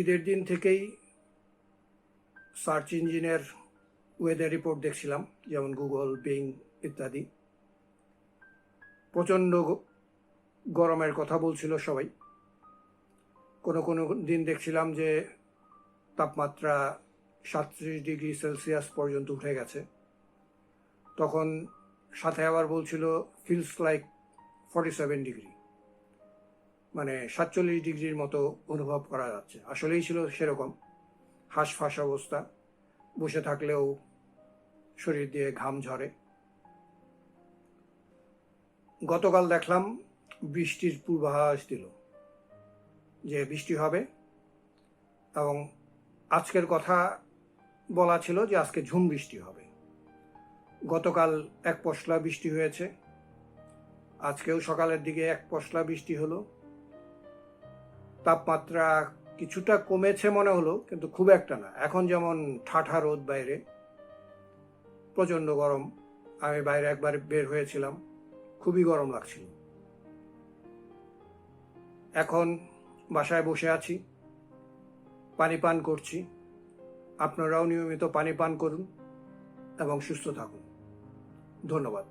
ঈদের দিন থেকেই সার্চ ইঞ্জিনের ওয়েদার রিপোর্ট দেখছিলাম, যেমন গুগল বিং ইত্যাদি। প্রচণ্ড গরমের কথা বলছিল সবাই। কোনো কোনো দিন দেখছিলাম যে তাপমাত্রা সাতত্রিশ ডিগ্রি সেলসিয়াস পর্যন্ত উঠে গেছে। তখন সাথে আবার বলছিল feels like forty seven degree মানে সাতচল্লিশ ডিগ্রির মতো অনুভব করা যাচ্ছে। আসলেই ছিল সেরকম। হাঁসফাঁস অবস্থা। বসে থাকলেও শরীর দিয়ে ঘাম ঝরে। গতকাল দেখলাম বৃষ্টির পূর্বাভাস দিল যে বৃষ্টি হবে এবং আজকের কথা বলা ছিল যে আজকে ঝুম বৃষ্টি হবে। গতকাল এক পশলা বৃষ্টি হয়েছে। আজকেও সকালের দিকে এক পশলা বৃষ্টি হলো। তাপমাত্রা কিছুটা কমেছে মনে হলো, কিন্তু খুব একটা না। এখন যেমন ঠাঠা রোদ বাইরে, প্রচণ্ড গরম, আমি বাইরে একবার বের হয়েছিলাম, খুবই গরম লাগছিল। এখন বাসায় বসে আছি, পানি পান করছি। আপনারাও নিয়মিত পানি পান করুন এবং সুস্থ থাকুন। ধন্যবাদ।